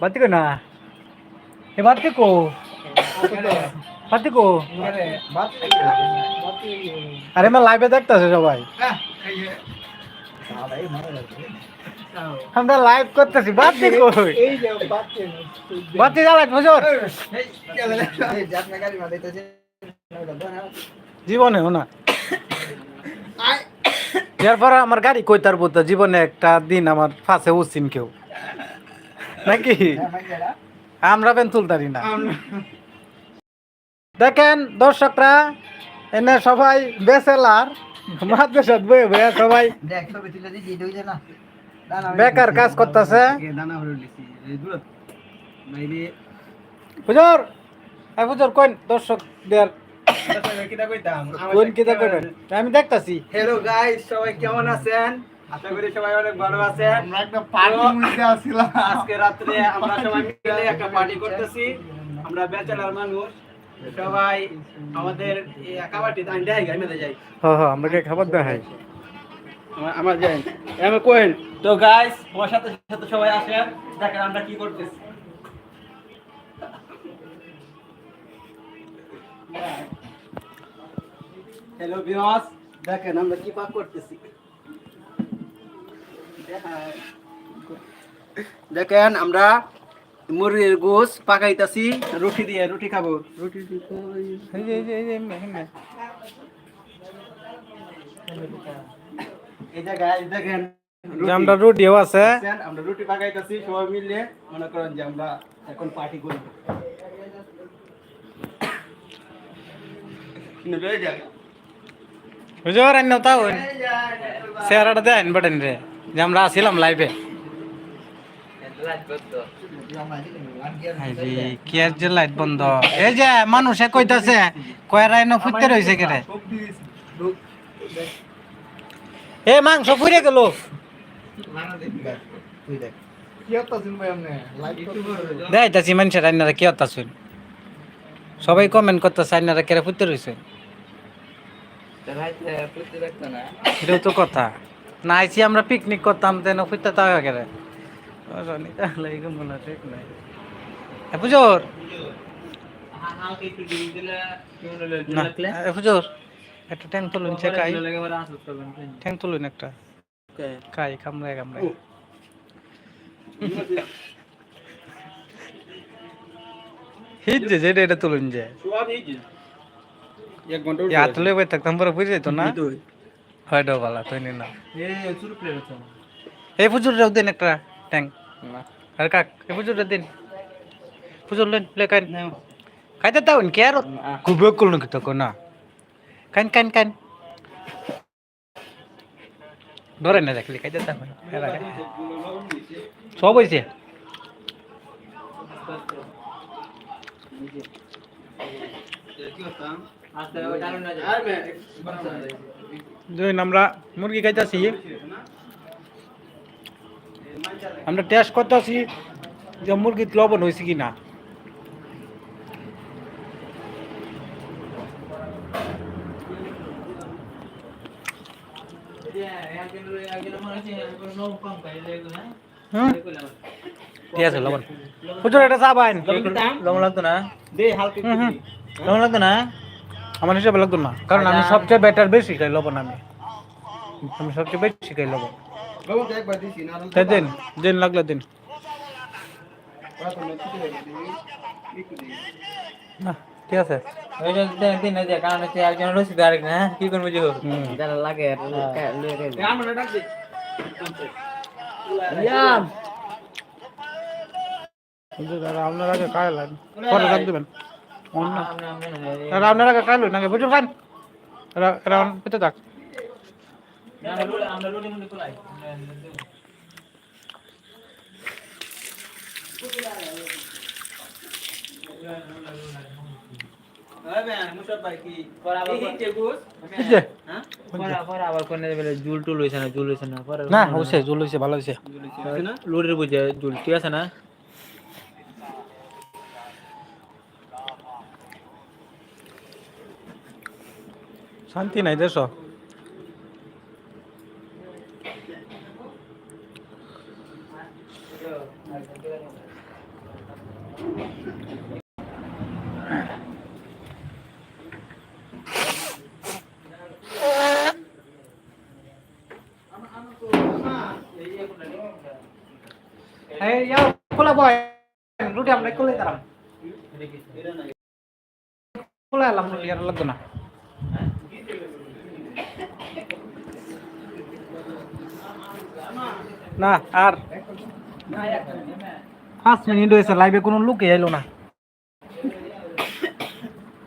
বাতি কো না এ বাতি কো বাতি কো আরে আমার লাইভে দেখতেছে সবাই আমরা লাইভ করতেছি বাতি কই বাতি জ্বালাই বুঝর জীবনে না এরপর আমার গাড়ি কই তার বলতো জীবনে একটা দিন আমার ফাঁসে উচিন কেউ। নাকি? আমরা বেন তুলতারি না। দেখেন দর্শকরা এনে সবাই বেসেলার মাদ্রাসাত বয়ে বয়ে সবাই বেকার কাজ করতেছে। হুজুর এই হুজুর কোন দর্শকদের কোন কিতা কইবেন? আমি দেখতাছি। হ্যালো গাইস সবাই কেমন আছেন? আশা করি সবাই অনেক ভালো আছেন। আমরা একটা পার্টির মধ্যে আসছিলাম। আজকে রাত্রে আমরা সবাই মিলে একটা পার্টি করতেছি। আমরা ব্যাচেলার মানুষ। সবাই আমাদের এই একাবাটি দান দেয় গাই মেতে যাই হ্যাঁ হ্যাঁ আমরা কে খাবার দেখাই। আমার- আমার যাই আমি কোয়েন। তো গাইস আমার সাথে সাথে সবাই আসেন। দেখেন আমরা কি করতেছি। হ্যালো বিয়াস দেখেন আমরা কি পাক করতেছি? দেখেন আমরা মুরগির গোস পাকাইতাছি। রুটি দিয়ে রুটি খাব। রুটি এই যে এই যে এই যে এমনে, এই যে। গাইস দেখেন আমরা রুটিও আছে। আমরা রুটি পাকাইতাছি সবাই মিলে। মনে করেন যে আমরা এখন পার্টি করব। কিন্তু লয়ে হুজুর আন্য তাও। চেহারাটা দেন বটেন রে। যে আমরা আসিলাম লাইভে কি যে লাইট বন্ধ। এই যে মানুষে কইতাছে কয়রা এনে ফুটতে রইছে কেরে এ মাংস ফুরে গেল। দেখাইতাছি মানুষের আইনারা কি হতাছুন সবাই কমেন্ট করতেছে আইনারা কেরে ফুটতে রইছে? এটাও তো কথা। না আইছি আমরা পিকনিক করতাম তেন ফুটতে তাও কেরে পুজোর একটা ট্যাং তুলুন সে কাই। ট্যাং তুলুন একটা। কাই কামড়ায় কামড়ায়। হিট যে এটা তুলুন যে। এক ঘণ্টা ইয়া তুলে বই থাকতাম পরে বুঝে যেত না? হয় ডো বালা তুই নি না। এই পুজোর রাও দিন একটা ট্যাং। আর কাক এই পুজোর দিন। পুজোর লেন লে কাইন। খাইতে তাও কে আর। খুব কুল নাকি তো না? কাইন কাইন কাইন। ধরে না দেখলি খাইতে তাও সব হয়েছে দুই আমরা মুরগি খাইতেছি আমরা টেস্ট করতেছি যে মুরগির লবণ হয়েছে কি না হুম ঠিক আছে লবণ হুজুর এটা চা বাইন লবণ লাগতো না দে হালকা হুম, হুম। লবণ লাগতো না আমার হিসাবে লাগতো না। কারণ আমি সবচেয়ে বেটার বেশি খাই লবণ আমি। আমি সবচেয়ে বেশি খাই লবণ। তাই দিন দিন লাগলে দিন। না ঠিক আছে। হুম। আমরা ডাক দে হুজুর, আর আপনার আগে কায় লাগ পরে রাখ দেবেন। আপনার আগে কায় লই নাকি বুঝো খান? রাউন্ড পেতে থাক। জুল টুল হয়েছে না জুল হয়েছে না পরে না হয়েছে জল হয়েছে ভালো হয়েছে লোডের বুঝে জুল ঠিক আছে না? শান্তি নাই দেশ Hey, yo, kula boy. Lu diam naik kulit sekarang. Kula lah, liar lagu nah. না আর পাঁচ মিনিট হয়েছে লাইভে কোনো লোকে এলো না।